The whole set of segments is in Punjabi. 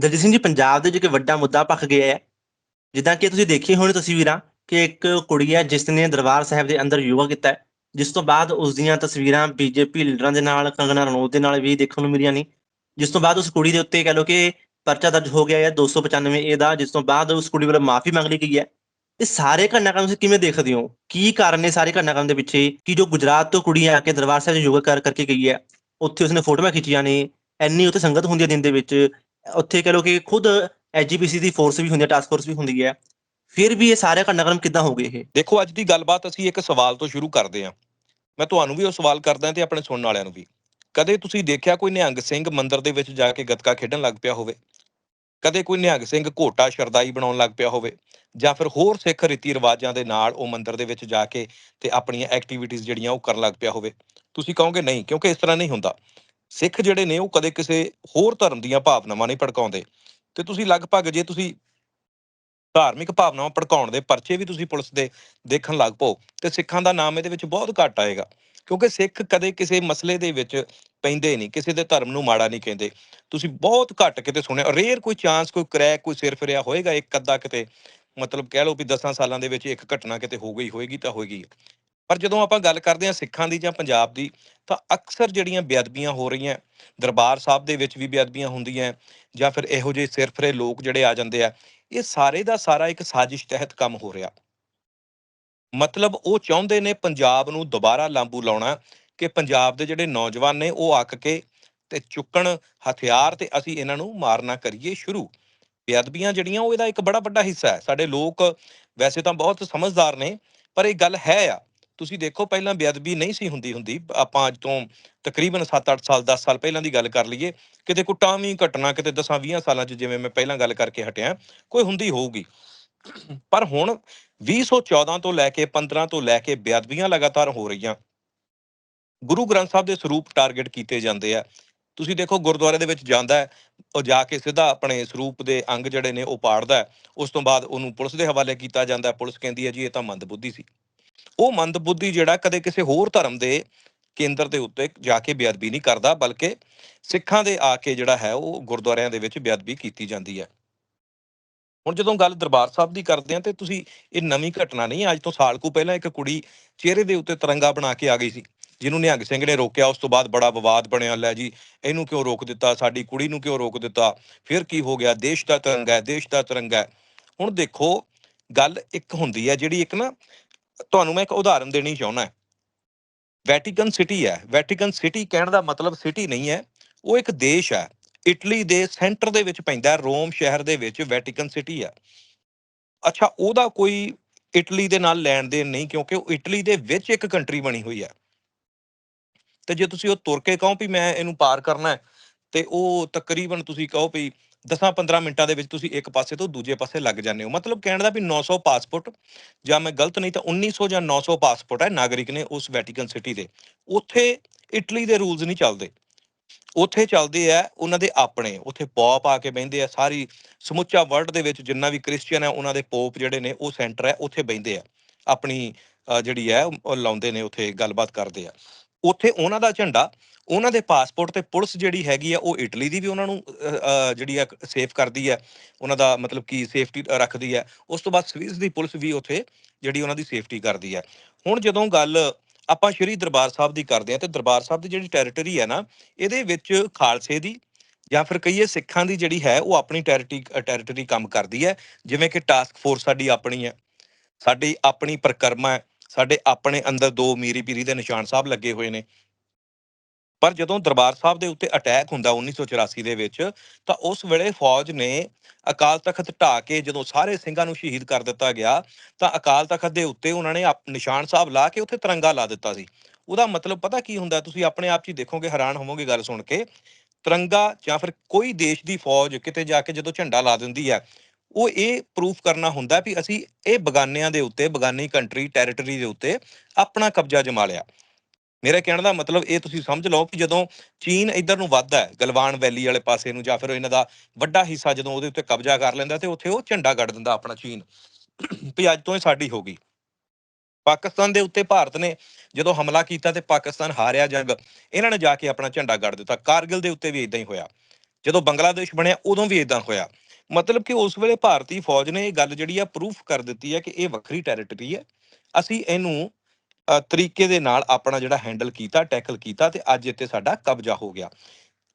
ਦਲਜੀਤ ਸਿੰਘ ਜੀ, ਪੰਜਾਬ ਦੇ ਵਿੱਚ ਇੱਕ ਵੱਡਾ ਮੁੱਦਾ ਭਖ ਗਿਆ ਹੈ। ਜਿੱਦਾਂ ਕਿ ਤੁਸੀਂ ਦੇਖੀ ਹੋਣੀ ਤਸਵੀਰਾਂ ਕਿ ਇੱਕ ਕੁੜੀ ਹੈ ਜਿਸ ਨੇ ਦਰਬਾਰ ਸਾਹਿਬ ਦੇ ਅੰਦਰ ਯੋਗਾ ਕੀਤਾ ਹੈ। ਜਿਸ ਤੋਂ ਬਾਅਦ ਉਸ ਦੀਆਂ ਤਸਵੀਰਾਂ ਬੀਜੇਪੀ ਲੀਡਰਾਂ ਦੇ ਨਾਲ ਕੰਗਨਾ ਰਣੌਤ ਦੇ ਨਾਲ ਵੀ ਦੇਖਣ ਨੂੰ ਮਿਲੀਆਂ ਨੇ। ਜਿਸ ਤੋਂ ਬਾਅਦ ਉਸ ਕੁੜੀ ਦੇ ਉੱਤੇ ਕਹਿ ਲਓ ਕਿ ਪਰਚਾ ਦਰਜ ਹੋ ਗਿਆ ਹੈ 295 ਏ ਦਾ, ਜਿਸ ਤੋਂ ਬਾਅਦ ਉਸ ਕੁੜੀ ਵੱਲੋਂ ਮਾਫੀ ਮੰਗ ਲਈ ਗਈ ਹੈ। ਇਹ ਸਾਰੇ ਘਟਨਾਕ੍ਰਮ ਤੁਸੀਂ ਕਿਵੇਂ ਦੇਖਦੇ ਹੋ? ਕੀ ਕਾਰਨ ਨੇ ਸਾਰੇ ਘਟਨਾਕ੍ਰਮ ਦੇ ਪਿੱਛੇ? ਕਿ ਜੋ ਗੁਜਰਾਤ ਤੋਂ ਕੁੜੀ ਆ ਕੇ ਦਰਬਾਰ ਸਾਹਿਬ 'ਚ ਯੋਗਾ ਕਰ, ਕਰਕੇ ਗਈ ਹੈ, ਉੱਥੇ ਉਸਨੇ ਫੋਟੋਆਂ ਖਿੱਚੀਆਂ ਨੇ, ਇੰਨੀ ਉੱਥੇ ਸੰਗਤ ਹੁੰਦੀ ਹੈ ਦਿਨ ਦੇ ਵਿੱਚ। ਉੱਥੇ ਕਹ ਲੋ ਕਿ ਖੁਦ ਐਜੀਪੀਸੀ ਦੀ ਫੋਰਸ ਵੀ ਹੁੰਦੀ ਹੈ ਟਾਸਕ ਫੋਰਸ ਵੀ ਹੁੰਦੀ ਹੈ। ਫਿਰ ਵੀ ਇਹ ਸਾਰੇ ਘਟਨਾਕ੍ਰਮ ਕਿੱਦਾਂ ਹੋ ਗਏ ਇਹ? ਦੇਖੋ, ਅੱਜ ਦੀ ਗੱਲਬਾਤ ਅਸੀਂ ਇੱਕ ਸਵਾਲ ਤੋਂ ਸ਼ੁਰੂ ਕਰਦੇ ਹਾਂ। ਮੈਂ ਤੁਹਾਨੂੰ ਵੀ ਉਹ ਸਵਾਲ ਕਰਦਾ ਤੇ ਆਪਣੇ ਸੁਣਨ ਵਾਲਿਆਂ ਨੂੰ ਵੀ। ਕਦੇ ਤੁਸੀਂ ਦੇਖਿਆ ਕੋਈ ਨਿਹੰਗ ਸਿੰਘ ਮੰਦਿਰ ਦੇ ਵਿੱਚ ਜਾ ਕੇ ਗੱਤਕਾ ਖੇਡਣ ਲੱਗ ਪਿਆ ਹੋਵੇ? ਕਦੇ ਕੋਈ ਨਿਹੰਗ ਸਿੰਘ ਘੋਟਾ ਸ਼ਰਦਾਈ ਬਣਾਉਣ ਲੱਗ ਪਿਆ ਹੋਵੇ? ਜਾਂ ਫਿਰ ਹੋਰ ਸਿੱਖ ਰੀਤੀ ਰਿਵਾਜਾਂ ਦੇ ਨਾਲ ਉਹ ਮੰਦਿਰ ਦੇ ਵਿੱਚ ਜਾ ਕੇ ਤੇ ਆਪਣੀਆਂ ਐਕਟੀਵਿਟੀਆਂ ਜਿਹੜੀਆਂ ਉਹ ਕਰਨ ਲੱਗ ਪਿਆ ਹੋਵੇ? ਤੁਸੀਂ ਕਹੋਗੇ ਨਹੀਂ, ਕਿਉਂਕਿ ਇਸ ਤਰ੍ਹਾਂ ਨਹੀਂ ਹੁੰਦਾ। ਸਿੱਖ ਜਿਹੜੇ ਨੇ ਉਹ ਕਦੇ ਕਿਸੇ ਹੋਰ ਧਰਮ ਦੀਆਂ ਭਾਵਨਾਵਾਂ ਨਹੀਂ ਭੜਕਾਉਂਦੇ। ਤੇ ਤੁਸੀਂ ਲਗਭਗ ਜੇ ਤੁਸੀਂ ਧਾਰਮਿਕ ਭਾਵਨਾਵਾਂ ਭੜਕਾਉਣ ਦੇ ਪਰਚੇ ਵੀ ਤੁਸੀਂ ਪੁਲਿਸ ਦੇ ਦੇਖਣ ਲੱਗ ਪਓ, ਤੇ ਸਿੱਖਾਂ ਦਾ ਨਾਮ ਇਹਦੇ ਵਿੱਚ ਬਹੁਤ ਘੱਟ ਆਏਗਾ। ਕਿਉਂਕਿ ਸਿੱਖ ਕਦੇ ਕਿਸੇ ਮਸਲੇ ਦੇ ਵਿੱਚ ਪੈਂਦੇ ਨਹੀਂ, ਕਿਸੇ ਦੇ ਧਰਮ ਨੂੰ ਮਾੜਾ ਨਹੀਂ ਕਹਿੰਦੇ। ਤੁਸੀਂ ਬਹੁਤ ਘੱਟ ਕਿਤੇ ਸੁਣਿਆ ਰੇਅਰ ਕੋਈ ਚਾਂਸ ਕੋਈ ਕਰੈਕ ਕੋਈ ਸਿਰ ਫਿਰਿਆ ਹੋਏਗਾ ਇੱਕ ਅੱਧਾ ਕਿਤੇ। ਮਤਲਬ ਕਹਿ ਲਓ ਵੀ 10 ਸਾਲਾਂ ਦੇ ਵਿੱਚ ਇੱਕ ਘਟਨਾ ਕਿਤੇ ਹੋ ਗਈ, ਹੋਏਗੀ ਤਾਂ ਹੋਏਗੀ। ਪਰ ਜਦੋਂ ਆਪਾਂ ਗੱਲ ਕਰਦੇ ਹਾਂ ਸਿੱਖਾਂ ਦੀ ਜਾਂ ਪੰਜਾਬ ਦੀ, ਤਾਂ ਅਕਸਰ ਜਿਹੜੀਆਂ ਬੇਅਦਬੀਆਂ ਹੋ ਰਹੀਆਂ, ਦਰਬਾਰ ਸਾਹਿਬ ਦੇ ਵਿੱਚ ਵੀ ਬੇਅਦਬੀਆਂ ਹੁੰਦੀਆਂ ਜਾਂ ਫਿਰ ਇਹੋ ਜਿਹੇ ਸਿਰਫਰੇ ਲੋਕ ਜਿਹੜੇ ਆ ਜਾਂਦੇ ਆ, ਇਹ ਸਾਰੇ ਦਾ ਸਾਰਾ ਇੱਕ ਸਾਜ਼ਿਸ਼ ਤਹਿਤ ਕੰਮ ਹੋ ਰਿਹਾ। ਮਤਲਬ ਉਹ ਚਾਹੁੰਦੇ ਨੇ ਪੰਜਾਬ ਨੂੰ ਦੁਬਾਰਾ ਲਾਂਬੂ ਲਾਉਣਾ ਕਿ ਪੰਜਾਬ ਦੇ ਜਿਹੜੇ ਨੌਜਵਾਨ ਨੇ ਉਹ ਅੱਕ ਕੇ ਤੇ ਚੁੱਕਣ ਹਥਿਆਰ ਤੇ ਅਸੀਂ ਇਹਨਾਂ ਨੂੰ ਮਾਰਨਾ ਕਰੀਏ ਸ਼ੁਰੂ। ਬੇਅਦਬੀਆਂ ਜਿਹੜੀਆਂ ਉਹ ਇਹਦਾ ਇੱਕ ਬੜਾ ਵੱਡਾ ਹਿੱਸਾ ਹੈ। ਸਾਡੇ ਲੋਕ ਵੈਸੇ ਤਾਂ ਬਹੁਤ ਸਮਝਦਾਰ ਨੇ, ਪਰ ਇਹ ਗੱਲ ਹੈ ਆ। ਤੁਸੀਂ ਦੇਖੋ, ਪਹਿਲਾਂ ਬੇਅਦਬੀ ਨਹੀਂ ਸੀ ਹੁੰਦੀ ਹੁੰਦੀ। ਆਪਾਂ ਅੱਜ ਤੋਂ ਤਕਰੀਬਨ 7-8 ਸਾਲ 10 ਸਾਲ ਪਹਿਲਾਂ ਦੀ ਗੱਲ ਕਰ ਲਈਏ, ਕਿਤੇ ਕੋਈ ਟਾਵੀਂ ਘਟਨਾ, ਕਿਤੇ 10-20 ਸਾਲਾਂ 'ਚ ਜਿਵੇਂ ਮੈਂ ਪਹਿਲਾਂ ਗੱਲ ਕਰਕੇ ਹਟਿਆ, ਕੋਈ ਹੁੰਦੀ ਹੋਊਗੀ। ਪਰ ਹੁਣ 2014 ਤੋਂ ਲੈ ਕੇ 15 ਤੋਂ ਲੈ ਕੇ ਬੇਅਦਬੀਆਂ ਲਗਾਤਾਰ ਹੋ ਰਹੀਆਂ। ਗੁਰੂ ਗ੍ਰੰਥ ਸਾਹਿਬ ਦੇ ਸਰੂਪ ਟਾਰਗੇਟ ਕੀਤੇ ਜਾਂਦੇ ਆ। ਤੁਸੀਂ ਦੇਖੋ, ਗੁਰਦੁਆਰੇ ਦੇ ਵਿੱਚ ਜਾਂਦਾ ਹੈ, ਉਹ ਜਾ ਕੇ ਸਿੱਧਾ ਆਪਣੇ ਸਰੂਪ ਦੇ ਅੰਗ ਜਿਹੜੇ ਨੇ ਉਹ ਪਾੜਦਾ ਉਸ ਤੋਂ ਬਾਅਦ ਉਹਨੂੰ ਪੁਲਿਸ ਦੇ ਹਵਾਲੇ ਕੀਤਾ ਜਾਂਦਾ ਪੁਲਿਸ ਕਹਿੰਦੀ ਹੈ ਜੀ, ਇਹ ਤਾਂ ਮੰਦਬੁੱਧੀ ਸੀ। ਉਹ ਮੰਦਬੁੱਧੀ ਜਿਹੜਾ ਕਦੇ ਕਿਸੇ ਹੋਰ ਧਰਮ ਦੇ ਕੇਂਦਰ ਦੇ ਉੱਤੇ ਜਾ ਕੇ ਬੇਅਦਬੀ ਨਹੀਂ ਕਰਦਾ, ਬਲਕਿ ਸਿੱਖਾਂ ਦੇ ਆ ਕੇ ਜਿਹੜਾ ਹੈ ਉਹ ਗੁਰਦੁਆਰਿਆਂ ਦੇ ਵਿੱਚ ਬੇਅਦਬੀ ਕੀਤੀ ਜਾਂਦੀ ਹੈ। ਹੁਣ ਜਦੋਂ ਗੱਲ ਦਰਬਾਰ ਸਾਹਿਬ ਦੀ ਕਰਦੇ ਆ ਤੇ ਤੁਸੀਂ ਇਹ ਨਵੀਂ ਘਟਨਾ ਨਹੀਂ, ਅੱਜ ਤੋਂ ਸਾਲ ਕੁ ਪਹਿਲਾਂ ਇੱਕ ਕੁੜੀ ਚਿਹਰੇ ਦੇ ਉੱਤੇ ਤਿਰੰਗਾ ਬਣਾ ਕੇ ਆ ਗਈ ਸੀ, ਜਿਹਨੂੰ ਨਿਹੰਗ ਸਿੰਘ ਨੇ ਰੋਕਿਆ, ਉਸ ਤੋਂ ਬਾਅਦ ਬੜਾ ਵਿਵਾਦ ਬਣਿਆ, ਲੈ ਜੀ, ਇਹਨੂੰ ਕਿਉਂ ਰੋਕ ਦਿੱਤਾ, ਸਾਡੀ ਕੁੜੀ ਨੂੰ ਕਿਉਂ ਰੋਕ ਦਿੱਤਾ, ਫਿਰ ਕੀ ਹੋ ਗਿਆ, ਦੇਸ਼ ਦਾ ਤਿਰੰਗਾ ਹੈ, ਦੇਸ਼ ਦਾ ਤਿਰੰਗਾ ਹੈ। ਹੁਣ ਦੇਖੋ, ਗੱਲ ਇੱਕ ਹੁੰਦੀ ਹੈ ਜਿਹੜੀ ਇੱਕ ਨਾ ਤੁਹਾਨੂੰ ਮੈਂ ਇੱਕ ਉਦਾਹਰਨ ਦੇਣੀ ਚਾਹੁੰਦਾ ਵੈਟੀਕਨ ਸਿਟੀ ਹੈ। ਵੈਟੀਕਨ ਸਿਟੀ ਕਹਿਣ ਦਾ ਮਤਲਬ ਸਿਟੀ ਨਹੀਂ ਹੈ। ਉਹ ਇੱਕ ਦੇਸ਼ ਹੈ। ਇਟਲੀ ਦੇ ਸੈਂਟਰ ਦੇ ਵਿੱਚ ਪੈਂਦਾ ਰੋਮ ਸ਼ਹਿਰ ਦੇ ਵਿੱਚ ਵੈਟੀਕਨ ਸਿਟੀ ਹੈ। ਅੱਛਾ, ਉਹਦਾ ਕੋਈ ਇਟਲੀ ਦੇ ਨਾਲ ਲੈਣ ਦੇਣ ਨਹੀਂ ਕਿਉਂਕਿ ਉਹ ਇਟਲੀ ਦੇ ਵਿੱਚ ਇੱਕ ਕੰਟਰੀ ਬਣੀ ਹੋਈ ਹੈ। ਤੇ ਜੇ ਤੁਸੀਂ ਉਹ ਤੁਰ ਕੇ ਕਹੋ ਵੀ ਮੈਂ ਇਹਨੂੰ ਪਾਰ ਕਰਨਾ ਤੇ ਉਹ ਤਕਰੀਬਨ ਤੁਸੀਂ ਕਹੋ ਵੀ 10-15 ਮਿੰਟਾਂ ਦੇ ਵਿੱਚ ਤੁਸੀਂ ਇੱਕ ਪਾਸੇ ਤੋਂ ਦੂਜੇ ਪਾਸੇ ਲੱਗ ਜਾਂਦੇ ਹੋ। ਮਤਲਬ ਕਹਿਣ ਦਾ ਵੀ 900 ਪਾਸਪੋਰਟ ਜਾਂ ਮੈਂ ਗਲਤ ਨਹੀਂ ਤਾਂ 1900 ਜਾਂ 900 ਪਾਸਪੋਰਟ ਹੈ ਨਾਗਰਿਕ ਨੇ ਉਸ ਵੈਟੀਕਨ ਸਿਟੀ ਦੇ। ਉੱਥੇ ਇਟਲੀ ਦੇ ਰੂਲਸ ਨਹੀਂ ਚੱਲਦੇ। ਉੱਥੇ ਚੱਲਦੇ ਆ, ਉਹਨਾਂ ਦੇ ਆਪਣੇ। ਉੱਥੇ ਪੌਪ ਆ ਕੇ ਬਹਿੰਦੇ ਆ, ਸਾਰੀ ਸਮੁੱਚਾ ਵਰਲਡ ਦੇ ਵਿੱਚ ਜਿੰਨਾ ਵੀ ਕ੍ਰਿਸਚੀਅਨ ਹੈ, ਉਹਨਾਂ ਦੇ ਪੋਪ ਜਿਹੜੇ ਨੇ ਉਹ ਸੈਂਟਰ ਹੈ, ਉੱਥੇ ਬਹਿੰਦੇ ਆ। ਆਪਣੀ ਜਿਹੜੀ ਹੈ, ਉਹ ਲਾਉਂਦੇ ਨੇ, ਉੱਥੇ ਗੱਲਬਾਤ ਕਰਦੇ ਆ। ਉੱਥੇ ਉਹਨਾਂ ਦਾ ਝੰਡਾ, ਉਹਨਾਂ ਦੇ ਪਾਸਪੋਰਟ ਤੇ ਪੁਲਿਸ ਜਿਹੜੀ ਹੈਗੀ ਆ, ਉਹ ਇਟਲੀ ਦੀ ਵੀ ਉਹਨਾਂ ਨੂੰ ਜਿਹੜੀ ਆ ਸੇਫ ਕਰਦੀ ਹੈ ਉਹਨਾਂ ਦਾ ਮਤਲਬ ਕਿ ਸੇਫਟੀ ਰੱਖਦੀ ਹੈ ਉਸ ਤੋਂ ਬਾਅਦ ਸਵਿਸ ਦੀ ਪੁਲਿਸ ਵੀ ਉੱਥੇ ਜਿਹੜੀ ਉਹਨਾਂ ਦੀ ਸੇਫਟੀ ਕਰਦੀ ਹੈ ਹੁਣ ਜਦੋਂ ਗੱਲ ਆਪਾਂ ਸ਼੍ਰੀ ਦਰਬਾਰ ਸਾਹਿਬ ਦੀ ਕਰਦੇ ਆ, ਤੇ ਦਰਬਾਰ ਸਾਹਿਬ ਦੀ ਜਿਹੜੀ ਟੈਰੀਟਰੀ ਹੈ ਨਾ, ਇਹਦੇ ਵਿੱਚ ਖਾਲਸੇ ਦੀ ਜਾਂ ਫਿਰ ਕਹੀਏ ਸਿੱਖਾਂ ਦੀ ਜਿਹੜੀ ਹੈ, ਉਹ ਆਪਣੀ ਟੈਰੀਟਰੀ ਟੈਰੀਟਰੀ ਕੰਮ ਕਰਦੀ ਹੈ। ਜਿਵੇਂ ਕਿ ਟਾਸਕ ਫੋਰਸ ਸਾਡੀ ਆਪਣੀ ਹੈ, ਸਾਡੀ ਆਪਣੀ ਪ੍ਰਕਰਮਾ ਹੈ। ਸਾਡੇ ਆਪਣੇ ਅੰਦਰ ਦੋ ਮੀਰੀ ਪੀਰੀ ਦੇ ਨਿਸ਼ਾਨ ਸਾਹਿਬ ਲੱਗੇ ਹੋਏ ਨੇ। ਪਰ ਜਦੋਂ ਦਰਬਾਰ ਸਾਹਿਬ ਦੇ ਉੱਤੇ ਅਟੈਕ ਹੁੰਦਾ 1984 ਦੇ ਵਿੱਚ, ਤਾਂ ਉਸ ਵੇਲੇ ਫੌਜ ਨੇ ਅਕਾਲ ਤਖਤ ਢਾ ਕੇ ਜਦੋਂ ਸਾਰੇ ਸਿੰਘਾਂ ਨੂੰ ਸ਼ਹੀਦ ਕਰ ਦਿੱਤਾ ਗਿਆ, ਤਾਂ ਅਕਾਲ ਤਖਤ ਦੇ ਉੱਤੇ ਉਹਨਾਂ ਨੇ ਆਪ- ਨਿਸ਼ਾਨ ਸਾਹਿਬ ਲਾ ਕੇ ਉੱਥੇ ਤਿਰੰਗਾ ਲਾ ਦਿੱਤਾ ਸੀ। ਉਹਦਾ ਮਤਲਬ ਪਤਾ ਕੀ ਹੁੰਦਾ, ਤੁਸੀਂ ਆਪਣੇ ਆਪ 'ਚ ਦੇਖੋਗੇ, ਹੈਰਾਨ ਹੋਵੋਗੇ ਗੱਲ ਸੁਣ ਕੇ। ਤਿਰੰਗਾ ਜਾਂ ਫਿਰ ਕੋਈ ਦੇਸ਼ ਦੀ ਫੌਜ ਕਿਤੇ ਜਾ ਕੇ ਜਦੋਂ ਝੰਡਾ ਲਾ ਦਿੰਦੀ ਹੈ ਉਹ ਇਹ ਪ੍ਰੂਫ ਕਰਨਾ ਹੁੰਦਾ ਵੀ ਅਸੀਂ ਇਹ ਬਗਾਨਿਆਂ ਦੇ ਉੱਤੇ, ਬਗਾਨੀ ਕੰਟਰੀ ਟੈਰੀਟਰੀ ਦੇ ਉੱਤੇ ਆਪਣਾ ਕਬਜ਼ਾ ਜਮਾ ਲਿਆ। ਮੇਰਾ ਕਹਿਣ ਦਾ ਮਤਲਬ ਇਹ ਤੁਸੀਂ ਸਮਝ ਲਓ ਕਿ ਜਦੋਂ ਚੀਨ ਇੱਧਰ ਨੂੰ ਵੱਧਦਾ ਹੈ, ਗਲਵਾਨ ਵੈਲੀ ਵਾਲੇ ਪਾਸੇ ਨੂੰ ਜਾਂ ਫਿਰ ਇਹਨਾਂ ਦਾ ਵੱਡਾ ਹਿੱਸਾ ਜਦੋਂ ਉਹਦੇ ਉੱਤੇ ਕਬਜ਼ਾ ਕਰ ਲੈਂਦਾ ਤੇ ਉੱਥੇ ਉਹ ਝੰਡਾ ਗੱਡ ਦਿੰਦਾ ਆਪਣਾ ਚੀਨ, ਵੀ ਅੱਜ ਤੋਂ ਇਹ ਸਾਡੀ ਹੋ ਗਈ। ਪਾਕਿਸਤਾਨ ਦੇ ਉੱਤੇ ਭਾਰਤ ਨੇ ਜਦੋਂ ਹਮਲਾ ਕੀਤਾ ਤੇ ਪਾਕਿਸਤਾਨ ਹਾਰਿਆ ਜੰਗ, ਇਹਨਾਂ ਨੇ ਜਾ ਕੇ ਆਪਣਾ ਝੰਡਾ ਗੱਡ ਦਿੱਤਾ। ਕਾਰਗਿਲ ਦੇ ਉੱਤੇ ਵੀ ਇਦਾਂ ਹੀ ਹੋਇਆ। ਜਦੋਂ ਬੰਗਲਾਦੇਸ਼ ਬਣਿਆ ਉਦੋਂ ਵੀ ਇਦਾਂ ਹੋਇਆ। ਮਤਲਬ ਕਿ ਉਸ ਵੇਲੇ ਭਾਰਤੀ ਫੌਜ ਨੇ ਇਹ ਗੱਲ ਜਿਹੜੀ ਆ ਪ੍ਰੂਫ ਕਰ ਦਿੱਤੀ ਹੈ ਕਿ ਇਹ ਵੱਖਰੀ ਟੈਰੀਟਰੀ ਹੈ ਅਸੀਂ ਇਹਨੂੰ ਤਰੀਕੇ ਦੇ ਨਾਲ ਆਪਣਾ ਜਿਹੜਾ ਹੈਂਡਲ ਕੀਤਾ ਟੈਕਲ ਕੀਤਾ ਤੇ ਅੱਜ ਇੱਥੇ ਸਾਡਾ ਕਬਜ਼ਾ ਹੋ ਗਿਆ।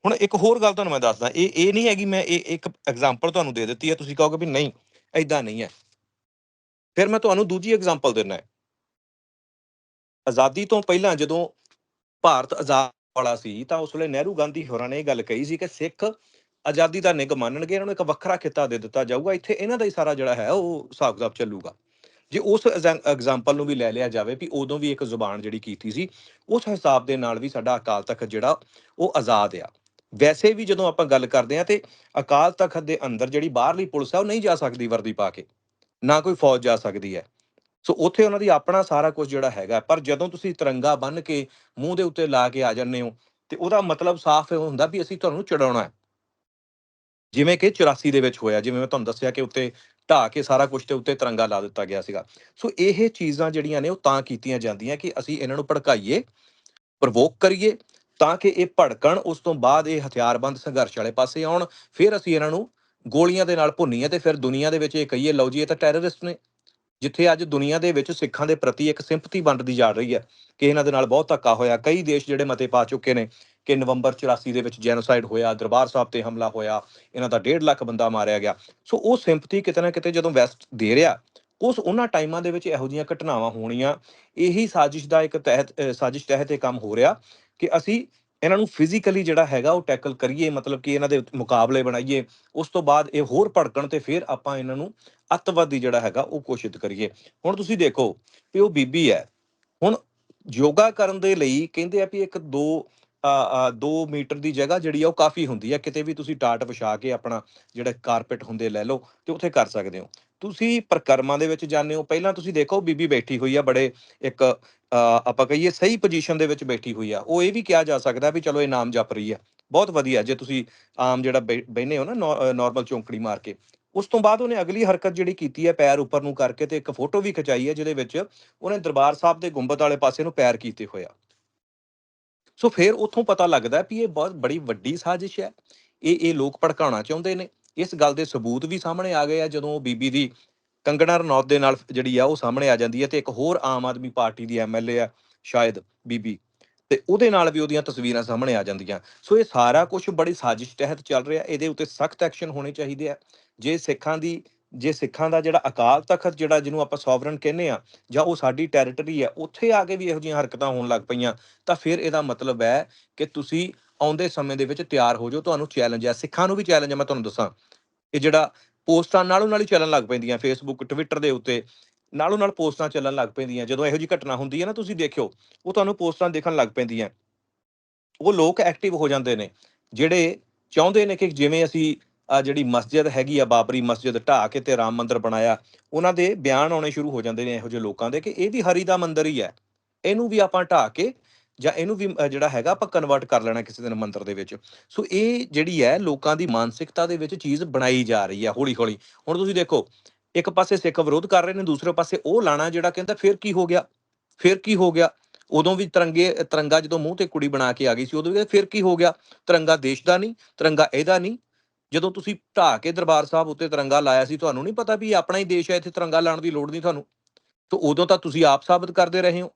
ਹੁਣ ਇੱਕ ਹੋਰ ਗੱਲ ਤੁਹਾਨੂੰ ਮੈਂ ਦੱਸਦਾ, ਇਹ ਇਹ ਨਹੀਂ ਹੈਗੀ ਮੈਂ ਇਹ ਇੱਕ ਐਗਜ਼ਾਮਪਲ ਤੁਹਾਨੂੰ ਦੇ ਦਿੱਤੀ ਹੈ ਤੁਸੀਂ ਕਹੋਗੇ ਵੀ ਨਹੀਂ ਐਦਾਂ ਨਹੀਂ ਹੈ। ਫਿਰ ਮੈਂ ਤੁਹਾਨੂੰ ਦੂਜੀ ਐਗਜ਼ਾਮਪਲ ਦਿੰਦਾ ਹੈ। ਆਜ਼ਾਦੀ ਤੋਂ ਪਹਿਲਾਂ ਜਦੋਂ ਭਾਰਤ ਆਜ਼ਾਦ ਵਾਲਾ ਸੀ, ਤਾਂ ਉਸ ਵੇਲੇ ਨਹਿਰੂ ਗਾਂਧੀ ਹੋਰਾਂ ਨੇ ਇਹ ਗੱਲ ਕਹੀ ਸੀ ਕਿ ਸਿੱਖ ਆਜ਼ਾਦੀ ਦਾ ਨਿੱਘ ਮੰਨਣਗੇ, ਇਹਨਾਂ ਨੂੰ ਇੱਕ ਵੱਖਰਾ ਖਿੱਤਾ ਦੇ ਦਿੱਤਾ ਜਾਊਗਾ, ਇੱਥੇ ਇਹਨਾਂ ਦਾ ਹੀ ਸਾਰਾ ਜਿਹੜਾ ਹੈ ਉਹ ਹਿਸਾਬ ਕਿਤਾਬ ਚੱਲੂਗਾ। ਜੇ ਉਸ ਐਗਜ਼ਾਮਪਲ ਨੂੰ ਵੀ ਲੈ ਲਿਆ ਜਾਵੇ ਵੀ ਉਦੋਂ ਵੀ ਇੱਕ ਜ਼ੁਬਾਨ ਜਿਹੜੀ ਕੀਤੀ ਸੀ, ਉਸ ਹਿਸਾਬ ਦੇ ਨਾਲ ਵੀ ਸਾਡਾ ਅਕਾਲ ਤਖਤ ਜਿਹੜਾ ਉਹ ਆਜ਼ਾਦ ਆ। ਵੈਸੇ ਵੀ ਜਦੋਂ ਆਪਾਂ ਗੱਲ ਕਰਦੇ ਆ ਤੇ ਅਕਾਲ ਤਖਤ ਦੇ ਅੰਦਰ ਜਿਹੜੀ ਬਾਹਰਲੀ ਪੁਲਿਸ ਆ, ਉਹ ਨਹੀਂ ਜਾ ਸਕਦੀ ਵਰਦੀ ਪਾ ਕੇ। ਨਾ ਕੋਈ ਫੌਜ ਜਾ ਸਕਦੀ ਹੈ। ਸੋ ਉੱਥੇ ਉਹਨਾਂ ਦੀ ਆਪਣਾ ਸਾਰਾ ਕੁਝ ਜਿਹੜਾ ਹੈਗਾ, ਪਰ ਜਦੋਂ ਤੁਸੀਂ ਤਿਰੰਗਾ ਬੰਨ ਕੇ ਮੂੰਹ ਦੇ ਉੱਤੇ ਲਾ ਕੇ ਆ ਜਾਂਦੇ ਹੋ, ਤੇ ਉਹਦਾ ਮਤਲਬ ਸਾਫ਼ ਹੁੰਦਾ ਵੀ ਅਸੀਂ ਤੁਹਾਨੂੰ ਚੜਾਉਣਾ ਹੈ। ਜਿਵੇਂ ਕਿ 84 ਦੇ ਵਿੱਚ ਹੋਇਆ, ਜਿਵੇਂ ਮੈਂ ਤੁਹਾਨੂੰ ਦੱਸਿਆ ਕਿ ਉੱਤੇ ਢਾਹ ਕੇ ਸਾਰਾ ਕੁਝ ਤੇ ਉੱਤੇ ਤਿਰੰਗਾ ਲਾ ਦਿੱਤਾ ਗਿਆ ਸੀਗਾ। ਸੋ ਇਹ ਚੀਜ਼ਾਂ ਜਿਹੜੀਆਂ ਨੇ ਉਹ ਤਾਂ ਕੀਤੀਆਂ ਜਾਂਦੀਆਂ ਕਿ ਅਸੀਂ ਇਹਨਾਂ ਨੂੰ ਭੜਕਾਈਏ, ਪ੍ਰਵੋਕ ਕਰੀਏ ਤਾਂ ਕਿ ਇਹ ਭੜਕਣ, ਉਸ ਤੋਂ ਬਾਅਦ ਇਹ ਹਥਿਆਰਬੰਦ ਸੰਘਰਸ਼ ਵਾਲੇ ਪਾਸੇ ਆਉਣ, ਫਿਰ ਅਸੀਂ ਇਹਨਾਂ ਨੂੰ ਗੋਲੀਆਂ ਦੇ ਨਾਲ ਭੁੰਨੀਏ ਤੇ ਫਿਰ ਦੁਨੀਆ ਦੇ ਵਿੱਚ ਇਹ ਕਹੀਏ, ਲਓ ਜੀ ਇਹ ਤਾਂ ਟੈਰਰਿਸਟ ਨੇ। ਜਿੱਥੇ ਅੱਜ ਦੁਨੀਆ ਦੇ ਵਿੱਚ ਸਿੱਖਾਂ ਦੇ ਪ੍ਰਤੀ ਇੱਕ ਸਿੰਪਥੀ ਵੰਡਦੀ ਜਾ ਰਹੀ ਹੈ ਕਿ ਇਹਨਾਂ ਦੇ ਨਾਲ ਬਹੁਤ ਧੱਕਾ ਹੋਇਆ। ਕਈ ਦੇਸ਼ ਜਿਹੜੇ ਮਤੇ ਪਾ ਚੁੱਕੇ ਨੇ ਕਿ ਨਵੰਬਰ 84 ਦੇ ਵਿੱਚ ਜੈਨੋਸਾਈਡ ਹੋਇਆ, ਦਰਬਾਰ ਸਾਹਿਬ ਤੇ ਹਮਲਾ ਹੋਇਆ, ਇਹਨਾਂ ਦਾ 1.5 ਲੱਖ ਬੰਦਾ ਮਾਰਿਆ ਗਿਆ। ਸੋ ਉਹ ਸਿੰਪਥੀ ਕਿਤੇ ਨਾ ਕਿਤੇ ਜਦੋਂ ਵੈਸਟ ਦੇ ਰਿਹਾ, ਉਸ ਉਹਨਾਂ ਟਾਈਮਾਂ ਦੇ ਵਿੱਚ ਇਹੋ ਜਿਹੀਆਂ ਘਟਨਾਵਾਂ ਹੋਣੀਆਂ। ਇਹੀ ਸਾਜ਼ਿਸ਼ ਦਾ ਇੱਕ ਤਹਿਤ ਸਾਜ਼ਿਸ਼ ਤਹਿਤ ਇਹ ਕੰਮ ਹੋ ਰਿਹਾ ਕਿ ਅਸੀਂ ਇਹਨਾਂ ਨੂੰ ਫਿਜ਼ੀਕਲੀ ਜਿਹੜਾ ਹੈਗਾ ਉਹ ਟੈਕਲ ਕਰੀਏ, ਮਤਲਬ ਕਿ ਇਹਨਾਂ ਦੇ ਮੁਕਾਬਲੇ ਬਣਾਈਏ, ਉਸ ਤੋਂ ਬਾਅਦ ਇਹ ਹੋਰ ਭੜਕਣ ਤੇ ਫਿਰ ਆਪਾਂ ਇਹਨਾਂ ਨੂੰ ਅੱਤਵਾਦੀ ਜਿਹੜਾ ਹੈਗਾ ਉਹ ਕੋਸ਼ਿਸ਼ ਕਰੀਏ। ਹੁਣ ਤੁਸੀਂ ਦੇਖੋ ਵੀ ਉਹ ਬੀਬੀ ਹੈ। ਹੁਣ ਯੋਗਾ ਕਰਨ ਦੇ ਲਈ ਕਹਿੰਦੇ ਆ ਵੀ ਇੱਕ 2 2 ਮੀਟਰ ਦੀ ਜਗ੍ਹਾ ਜਿਹੜੀ ਆ ਉਹ ਕਾਫੀ ਹੁੰਦੀ ਹੈ ਕਿਤੇ ਵੀ ਤੁਸੀਂ ਟਾਟ ਵਿਛਾ ਕੇ ਆਪਣਾ ਜਿਹੜਾ ਕਾਰਪੇਟ ਹੁੰਦੇ ਲੈ ਲਓ ਤੇ ਉੱਥੇ ਕਰ ਸਕਦੇ ਹੋ। ਤੁਸੀਂ ਪ੍ਰਕਰਮਾਂ ਦੇ ਵਿੱਚ ਜਾਂਦੇ ਹੋ, ਪਹਿਲਾਂ ਤੁਸੀਂ ਦੇਖੋ ਬੀਬੀ ਬੈਠੀ ਹੋਈ ਆ, ਬੜੇ ਇੱਕ ਆਪਾਂ ਕਹੀਏ ਸਹੀ ਪੋਜੀਸ਼ਨ ਦੇ ਵਿੱਚ ਬੈਠੀ ਹੋਈ ਆ। ਉਹ ਇਹ ਵੀ ਕਿਹਾ ਜਾ ਸਕਦਾ ਵੀ ਚਲੋ ਇਹ ਨਾਮ ਜਪ ਰਹੀ ਆ। ਬਹੁਤ ਵਧੀਆ, ਜੇ ਤੁਸੀਂ ਆਮ ਜਿਹੜਾ ਬੈ- ਬਹਿੰਦੇ ਹੋ ਨਾ ਨਾਰਮਲ ਚੌਂਕੜੀ ਮਾਰ ਕੇ। ਉਸ ਤੋਂ ਬਾਅਦ ਉਹਨੇ ਅਗਲੀ ਹਰਕਤ ਜਿਹੜੀ ਕੀਤੀ ਹੈ ਪੈਰ ਉੱਪਰ ਨੂੰ ਕਰਕੇ ਤੇ ਇੱਕ ਫੋਟੋ ਵੀ ਖਿਚਾਈ ਹੈ ਜਿਹਦੇ ਵਿੱਚ ਉਹਨੇ ਦਰਬਾਰ ਸਾਹਿਬ ਦੇ ਗੁੰਬਦ ਵਾਲੇ ਪਾਸੇ ਨੂੰ ਪੈਰ ਕੀਤੇ ਹੋਇਆ ਸੋ ਫਿਰ ਉੱਥੋਂ ਪਤਾ ਲੱਗਦਾ ਵੀ ਇਹ ਬਹੁਤ ਬੜੀ ਵੱਡੀ ਸਾਜ਼ਿਸ਼ ਹੈ ਇਹ ਇਹ ਲੋਕ ਭੜਕਾਉਣਾ ਚਾਹੁੰਦੇ ਨੇ। ਇਸ ਗੱਲ ਦੇ ਸਬੂਤ ਵੀ ਸਾਹਮਣੇ ਆ ਗਏ ਆ, ਜਦੋਂ ਬੀਬੀ ਦੀ ਕੰਗਣਾ ਰਣੌਤ ਦੇ ਨਾਲ ਜਿਹੜੀ ਆ, ਉਹ ਸਾਹਮਣੇ ਆ ਜਾਂਦੀ ਹੈ ਤੇ ਇੱਕ ਹੋਰ ਆਮ ਆਦਮੀ ਪਾਰਟੀ ਦੀ ਐਮਐਲਏ ਆ ਸ਼ਾਇਦ ਬੀਬੀ ਤੇ ਉਹਦੇ ਨਾਲ ਵੀ ਉਹਦੀਆਂ ਤਸਵੀਰਾਂ ਸਾਹਮਣੇ ਆ ਜਾਂਦੀਆਂ। ਸੋ ਇਹ ਸਾਰਾ ਕੁਝ ਬੜੀ ਸਾਜ਼ਿਸ਼ ਤਹਿਤ ਚੱਲ ਰਿਹਾ, ਇਹਦੇ ਉੱਤੇ ਸਖਤ ਐਕਸ਼ਨ ਹੋਣੇ ਚਾਹੀਦੇ ਆ। ਜੇ ਸਿੱਖਾਂ ਦੀ, ਜੇ ਸਿੱਖਾਂ ਦਾ ਜਿਹੜਾ ਅਕਾਲ ਤਖਤ ਜਿਹੜਾ ਜਿਹਨੂੰ ਆਪਾਂ ਸੋਵਰਨ ਕਹਿੰਦੇ ਆ, ਜਾਂ ਉਹ ਸਾਡੀ ਟੈਰੀਟਰੀ ਹੈ ਉੱਥੇ ਆ ਕੇ ਵੀ ਇਹੋ ਜਿਹੀਆਂ ਹਰਕਤਾਂ ਹੋਣ ਲੱਗ ਪਈਆਂ, ਤਾਂ ਫਿਰ ਇਹਦਾ ਮਤਲਬ ਹੈ ਕਿ ਤੁਸੀਂ ਆਉਂਦੇ ਸਮੇਂ ਦੇ ਵਿੱਚ ਤਿਆਰ ਹੋ ਜਾਓ, ਤੁਹਾਨੂੰ ਚੈਲੰਜ ਹੈ ਸਿੱਖਾਂ ਨੂੰ ਵੀ ਚੈਲੰਜ ਹੈ ਮੈਂ ਤੁਹਾਨੂੰ ਦੱਸਾਂ। ਇਹ ਜਿਹੜਾ ਪੋਸਟਾਂ ਨਾਲੋਂ ਨਾਲ ਹੀ ਚੱਲਣ ਲੱਗ ਪੈਂਦੀਆਂ ਫੇਸਬੁੱਕ ਟਵਿੱਟਰ ਦੇ ਉੱਤੇ ਨਾਲੋਂ ਨਾਲ ਪੋਸਟਾਂ ਚੱਲਣ ਲੱਗ ਪੈਂਦੀਆਂ। ਜਦੋਂ ਇਹੋ ਜਿਹੀ ਘਟਨਾ ਹੁੰਦੀ ਹੈ ਨਾ, ਤੁਸੀਂ ਦੇਖਿਓ, ਉਹ ਤੁਹਾਨੂੰ ਪੋਸਟਾਂ ਦੇਖਣ ਲੱਗ ਪੈਂਦੀਆਂ। ਉਹ ਲੋਕ ਐਕਟਿਵ ਹੋ ਜਾਂਦੇ ਨੇ, ਜਿਹੜੇ ਚਾਹੁੰਦੇ ਨੇ ਕਿ ਜਿਵੇਂ ਅਸੀਂ ਜਿਹੜੀ ਮਸਜਿਦ ਹੈਗੀ ਆ, ਬਾਬਰੀ ਮਸਜਿਦ ਢਾਹ ਕੇ ਤੇ ਰਾਮ ਮੰਦਿਰ ਬਣਾਇਆ, ਉਹਨਾਂ ਦੇ ਬਿਆਨ ਆਉਣੇ ਸ਼ੁਰੂ ਹੋ ਜਾਂਦੇ ਨੇ ਇਹੋ ਜਿਹੇ ਲੋਕਾਂ ਦੇ ਕਿ ਇਹ ਵੀ ਹਰੀ ਦਾ ਮੰਦਿਰ ਹੀ ਹੈ। ਇਹਨੂੰ ਵੀ ਆਪਾਂ ਢਾਹ ਕੇ ਜਾਂ ਇਹਨੂੰ ਵੀ ਜਿਹੜਾ ਹੈਗਾ ਆਪਾਂ ਕਨਵਰਟ ਕਰ ਲੈਣਾ ਕਿਸੇ ਦਿਨ ਮੰਤਰ ਦੇ ਵਿੱਚ। ਸੋ ਇਹ ਜਿਹੜੀ ਹੈ ਲੋਕਾਂ ਦੀ ਮਾਨਸਿਕਤਾ ਦੇ ਵਿੱਚ ਚੀਜ਼ ਬਣਾਈ ਜਾ ਰਹੀ ਹੈ ਹੌਲੀ ਹੌਲੀ ਹੁਣ ਤੁਸੀਂ ਦੇਖੋ, ਇੱਕ ਪਾਸੇ ਸਿੱਖ ਵਿਰੋਧ ਕਰ ਰਹੇ ਨੇ, ਦੂਸਰੇ ਪਾਸੇ ਉਹ ਲਾਣਾ ਜਿਹੜਾ ਕਹਿੰਦਾ ਫਿਰ ਕੀ ਹੋ ਗਿਆ? ਫਿਰ ਕੀ ਹੋ ਗਿਆ? ਉਦੋਂ ਵੀ ਤਿਰੰਗੇ, ਤਿਰੰਗਾ ਜਦੋਂ ਮੂੰਹ ਤੇ ਕੁੜੀ ਬਣਾ ਕੇ ਆ ਗਈ ਸੀ, ਉਦੋਂ ਵੀ ਫਿਰ ਕੀ ਹੋ ਗਿਆ? ਤਿਰੰਗਾ ਦੇਸ਼ ਦਾ ਨਹੀਂ, ਤਿਰੰਗਾ ਇਹਦਾ ਨਹੀਂ। ਜਦੋਂ ਤੁਸੀਂ ਢਾਹ ਕੇ ਦਰਬਾਰ ਸਾਹਿਬ ਉੱਤੇ ਤਿਰੰਗਾ ਲਾਇਆ ਸੀ, ਤੁਹਾਨੂੰ ਨਹੀਂ ਪਤਾ ਵੀ ਆਪਣਾ ਹੀ ਦੇਸ਼ ਹੈ, ਇੱਥੇ ਤਿਰੰਗਾ ਲਾਉਣ ਦੀ ਲੋੜ ਨਹੀਂ ਤੁਹਾਨੂੰ। ਤਾਂ ਉਦੋਂ ਤਾਂ ਤੁਸੀਂ ਆਪ ਸਾਬਤ ਕਰਦੇ ਰਹੇ ਹੋ।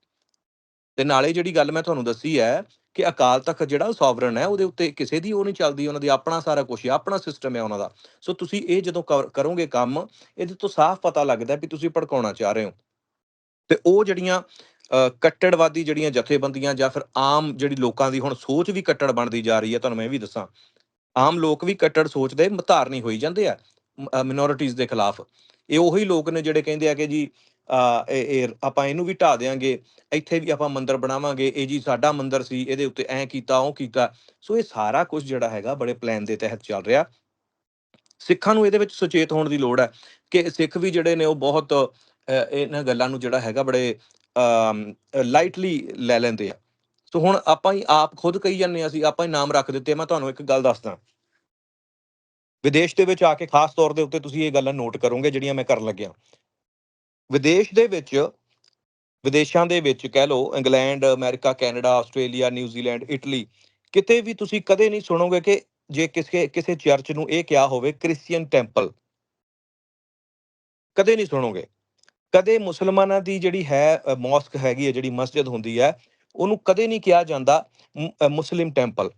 ਤੇ ਨਾਲੇ ਜਿਹੜੀ ਗੱਲ ਮੈਂ ਤੁਹਾਨੂੰ ਦੱਸੀ ਹੈ ਕਿ ਅਕਾਲ ਤਖਤ ਜਿਹੜਾ ਸੋਵਰਨ ਹੈ, ਉਹਦੇ ਉੱਤੇ ਕਿਸੇ ਦੀ ਉਹ ਨਹੀਂ ਚੱਲਦੀ, ਉਹਨਾਂ ਦੀ ਆਪਣਾ ਸਾਰਾ ਕੁਝ ਹੈ, ਆਪਣਾ ਸਿਸਟਮ ਹੈ ਉਹਨਾਂ ਦਾ। ਸੋ ਤੁਸੀਂ ਇਹ ਜਦੋਂ ਕਰ- ਕਰੋਗੇ ਕੰਮ, ਇਹਦੇ ਤੋਂ ਸਾਫ਼ ਪਤਾ ਲੱਗਦਾ ਵੀ ਤੁਸੀਂ ਭੜਕਾਉਣਾ ਚਾਹ ਰਹੇ ਹੋ। ਤੇ ਉਹ ਜਿਹੜੀਆਂ ਕੱਟੜਵਾਦੀ ਜਿਹੜੀਆਂ ਜਥੇਬੰਦੀਆਂ ਜਾਂ ਫਿਰ ਆਮ ਜਿਹੜੀ ਲੋਕਾਂ ਦੀ ਹੁਣ ਸੋਚ ਵੀ ਕੱਟੜ ਬਣਦੀ ਜਾ ਰਹੀ ਹੈ, ਤੁਹਾਨੂੰ ਮੈਂ ਇਹ ਵੀ ਦੱਸਾਂ। ਆਮ ਲੋਕ ਵੀ ਕੱਟੜ ਸੋਚ ਦੇ ਧਾਰਨੀ ਹੋਈ ਜਾਂਦੇ ਆ ਮਿਨੋਰਿਟੀਜ਼ ਦੇ ਖਿਲਾਫ। ਇਹ ਉਹੀ ਲੋਕ ਨੇ ਜਿਹੜੇ ਕਹਿੰਦੇ ਆ ਕਿ ਜੀ ਇਹ ਆਪਾਂ ਇਹਨੂੰ ਵੀ ਢਾ ਦੇਾਂਗੇ ਇੱਥੇ ਵੀ ਆਪਾਂ ਮੰਦਰ ਬਣਾਵਾਂਗੇ, ਇਹ ਜੀ ਸਾਡਾ ਮੰਦਰ ਸੀ, ਇਹਦੇ ਉੱਤੇ ਐਂ ਕੀਤਾ, ਉਹ ਕੀਤਾ। ਸੋ ਇਹ ਸਾਰਾ ਕੁਝ ਜਿਹੜਾ ਹੈਗਾ ਬੜੇ ਪਲਾਨ ਦੇ ਤਹਿਤ ਚੱਲ ਰਿਹਾ। ਸਿੱਖਾਂ ਨੂੰ ਇਹਦੇ ਵਿੱਚ ਸੁਚੇਤ ਹੋਣ ਦੀ ਲੋੜ ਹੈ ਕਿ ਸਿੱਖ ਵੀ ਜਿਹੜੇ ਨੇ ਉਹ ਬਹੁਤ ਇਹਨਾਂ ਗੱਲਾਂ ਨੂੰ ਜਿਹੜਾ ਹੈਗਾ ਬੜੇ ਲਾਈਟਲੀ ਲੈ ਲੈਂਦੇ ਆ। ਸੋ ਹੁਣ ਆਪਾਂ ਹੀ ਆਪ ਖੁਦ ਕਹੀ ਜਾਂਦੇ ਹਾਂ ਅਸੀਂ, ਆਪਾਂ ਹੀ ਨਾਮ ਰੱਖ ਦਿੱਤੇ ਮੈਂ ਤੁਹਾਨੂੰ ਇੱਕ ਗੱਲ ਦੱਸਦਾ। ਵਿਦੇਸ਼ ਦੇ ਵਿੱਚ ਆ ਕੇ ਖਾਸ ਤੌਰ ਦੇ ਉੱਤੇ ਤੁਸੀਂ ਇਹ ਗੱਲਾਂ ਨੋਟ ਕਰੋਗੇ ਜਿਹੜੀਆਂ ਮੈਂ ਕਰਨ ਲੱਗਿਆ। ਵਿਦੇਸ਼ ਦੇ ਵਿੱਚ, ਵਿਦੇਸ਼ਾਂ ਦੇ ਵਿੱਚ ਕਹਿ ਲਓ, England, America, Canada, Australia New Zealand Italy, ਕਿਤੇ ਵੀ ਤੁਸੀਂ ਕਦੇ ਨਹੀਂ ਸੁਣੋਗੇ ਕਿ ਜੇ ਕਿਸੇ ਕਿਸੇ ਚਰਚ ਨੂੰ ਇਹ ਕਿਹਾ ਹੋਵੇ, ਕ੍ਰਿਸਚੀਅਨ ਟੈਂਪਲ। ਕਦੇ ਨਹੀਂ ਸੁਣੋਗੇ। ਕਦੇ ਮੁਸਲਮਾਨਾਂ ਦੀ ਜਿਹੜੀ ਹੈ ਮੌਸਕ ਹੈਗੀ ਹੈ, ਜਿਹੜੀ ਮਸਜਿਦ ਹੁੰਦੀ ਹੈ, ਉਹਨੂੰ ਕਦੇ ਨਹੀਂ ਕਿਹਾ ਜਾਂਦਾ ਮੁਸਲਿਮ ਟੈਂਪਲ।